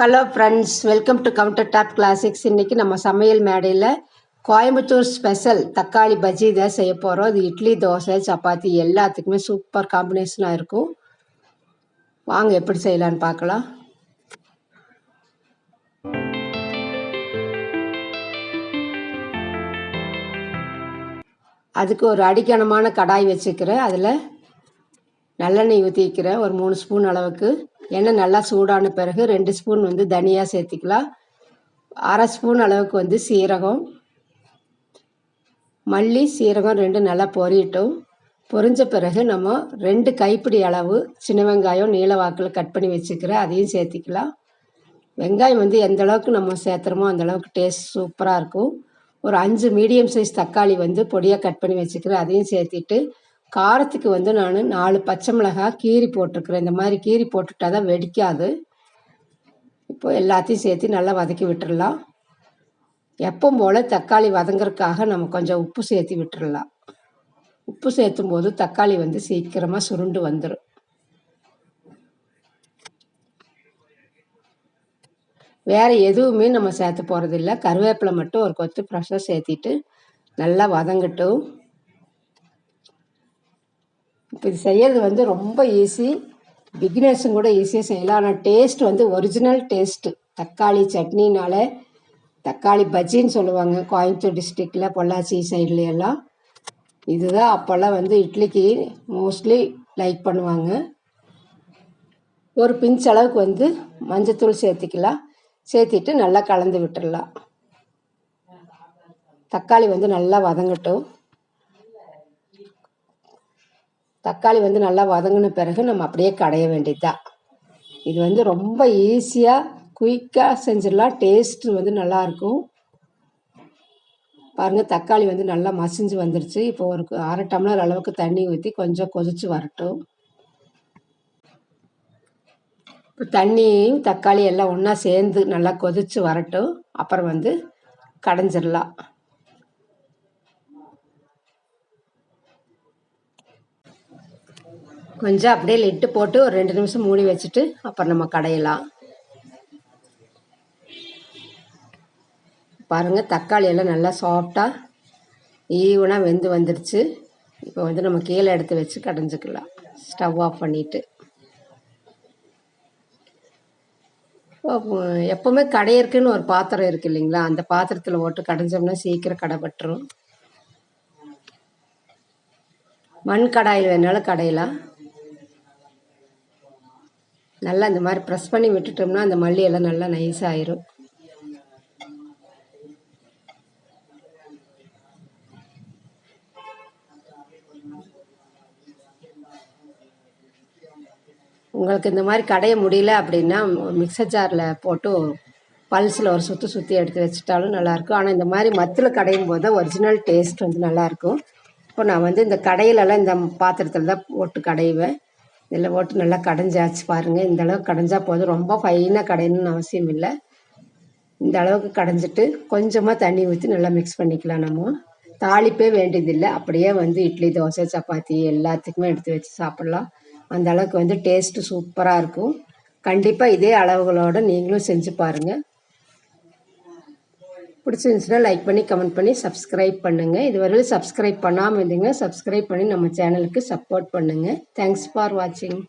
Hello friends welcome to counter top classics இன்றைக்கி நம்ம சமையல் மேடையில் கோயம்புத்தூர் ஸ்பெஷல் தக்காளி பஜ்ஜி தான் செய்ய போகிறோம் இது இட்லி தோசை சப்பாத்தி எல்லாத்துக்குமே சூப்பர் காம்பினேஷனாக இருக்கும். வாங்க எப்படி செய்யலான்னு பார்க்கலாம். அதுக்கு ஒரு அடிக்கணமான கடாய் வச்சுக்கிறேன். அதில் நல்லெண்ணெய் ஊற்றிக்கிறேன் ஒரு மூணு ஸ்பூன் அளவுக்கு எண்ணெய் நல்லா சூடான பிறகு ரெண்டு ஸ்பூன் வந்து தனியாக சேர்த்திக்கலாம். அரை ஸ்பூன் அளவுக்கு வந்து சீரகம் மல்லி சீரகம் ரெண்டு நல்லா பொரியட்டும். பொரிஞ்ச பிறகு நம்ம ரெண்டு கைப்பிடி அளவு சின்ன வெங்காயம் நீல வாக்கில் கட் பண்ணி வச்சுக்கிறேன் அதையும் சேர்த்திக்கலாம். வெங்காயம் வந்து எந்த அளவுக்கு நம்ம சேர்த்துறோமோ அந்த அளவுக்கு டேஸ்ட் சூப்பராக இருக்கும். ஒரு அஞ்சு மீடியம் சைஸ் தக்காளி வந்து பொடியாக கட் பண்ணி வச்சுக்கிறேன் அதையும் சேர்த்திட்டு காரத்துக்கு வந்து நான் நாலு பச்சை மிளகாய் கீரி போட்டிருக்கிறேன். இந்த மாதிரி கீரி போட்டுட்டா தான் வெடிக்காது. இப்போ எல்லாத்தையும் சேர்த்து நல்லா வதக்கி விட்டுடலாம் எப்பவும் போல் தக்காளி வதங்குறதுக்காக நம்ம கொஞ்சம் உப்பு சேர்த்து விட்டுடலாம் உப்பு சேர்த்தும் போது தக்காளி வந்து சீக்கிரமாக சுருண்டு வந்துடும் வேறு எதுவுமே நம்ம சேர்த்து போகிறதில்ல கருவேப்பிலை மட்டும் ஒரு கொத்து ஃப்ரெஷ்ஷாக சேர்த்திட்டு நல்லா வதங்கட்டும். இப்போ இது செய்யறது வந்து ரொம்ப ஈஸி பிகினர்ஸும் கூட ஈஸியாக செய்யலாம். ஆனால் டேஸ்ட் வந்து ஒரிஜினல் டேஸ்ட்டு தக்காளி சட்னினால தக்காளி பஜ்ஜின்னு சொல்லுவாங்க கோயம்புத்தூர் டிஸ்ட்ரிக்டில் பொள்ளாச்சி சைட்ல எல்லாம் இதுதான் அப்போல்லாம் வந்து இட்லிக்கு மோஸ்ட்லி லைக் பண்ணுவாங்க. ஒரு பிஞ்ச் அளவுக்கு வந்து மஞ்சத்தூள் சேர்த்திக்கலாம். சேர்த்திட்டு நல்லா கலந்து விட்டுடலாம் தக்காளி வந்து நல்லா வதங்கட்டும். தக்காளி வந்து நல்லா வதங்கின பிறகு நம்ம அப்படியே கடைய வேண்டியதுதான். இது வந்து ரொம்ப ஈஸியாக குயிக்காக செஞ்சிடலாம். டேஸ்ட்டு வந்து நல்லாயிருக்கும் பாருங்கள் தக்காளி வந்து நல்லா மசிஞ்சு வந்துருச்சு. இப்போ ஒரு அரை டம்ளர் அளவுக்கு தண்ணி ஊற்றி கொஞ்சம் கொதித்து வரட்டும். இப்போ தண்ணியும் தக்காளி எல்லாம் ஒன்றா சேர்ந்து நல்லா கொதித்து வரட்டும். அப்புறம் வந்து கடைஞ்சிடலாம். கொஞ்சம் அப்படியே லிட்டு போட்டு ஒரு ரெண்டு நிமிஷம் மூடி வச்சுட்டு அப்புறம் நம்ம கடையலாம். பாருங்கள் தக்காளி எல்லாம் நல்லா சாஃப்டாக ஈவனாக வெந்து வந்துடுச்சு இப்போ வந்து நம்ம கீழே எடுத்து வச்சு கடைஞ்சிக்கலாம். ஸ்டவ் ஆஃப் பண்ணிவிட்டு எப்போவுமே கடையிறக்குன்னு ஒரு பாத்திரம் இருக்குது இல்லைங்களா? அந்த பாத்திரத்தில் போட்டு கடைஞ்சோம்னா சீக்கிரம் கடைப்பட்டுரும் மண் கடாயில் வேணாலும் கடையலாம். நல்லா இந்த மாதிரி ப்ரெஸ் பண்ணி விட்டுட்டோம்னா அந்த மல்லி எல்லாம் நல்லா நைஸ் ஆயிரும். உங்களுக்கு இந்த மாதிரி கடைய முடியல அப்படின்னா மிக்சர் ஜாரில் போட்டு பல்ஸில் ஒரு சுற்றி சுற்றி எடுத்து வச்சுட்டாலும் நல்லாயிருக்கும் ஆனால் இந்த மாதிரி மத்தில் கடையும் போது தான் ஒரிஜினல் டேஸ்ட் வந்து நல்லாயிருக்கும் இப்போ நான் வந்து இந்த கடையிலலாம் இந்த பாத்திரத்தில் தான் போட்டு கடைவேன். இதில் ஓட்டு நல்லா கடைஞ்சாச்சு பாருங்கள் இந்த அளவுக்கு கடைஞ்சா போதும். ரொம்ப ஃபைனாக கடையணும்னு அவசியம் இல்லை. இந்த அளவுக்கு கடைஞ்சிட்டு கொஞ்சமாக தண்ணி ஊற்றி நல்லா மிக்ஸ் பண்ணிக்கலாம் நம்ம. தாளிப்பே வேண்டியதில்லை. அப்படியே வந்து இட்லி தோசை சப்பாத்தி எல்லாத்துக்குமே எடுத்து வச்சு சாப்பிட்லாம். அந்த அளவுக்கு வந்து டேஸ்ட்டு சூப்பராக இருக்கும். கண்டிப்பாக இதே அளவுகளோடு நீங்களும் செஞ்சு பாருங்கள் பிடிச்சிருந்துச்சுன்னா லைக் பண்ணி கமெண்ட் பண்ணி சப்ஸ்கிரைப் பண்ணுங்கள் இதுவரையில் சப்ஸ்கிரைப் பண்ணாமல் இருந்தீங்க சப்ஸ்கிரைப் பண்ணி நம்ம சேனலுக்கு சப்போர்ட் பண்ணுங்கள் தேங்க்ஸ் ஃபார் வாட்சிங்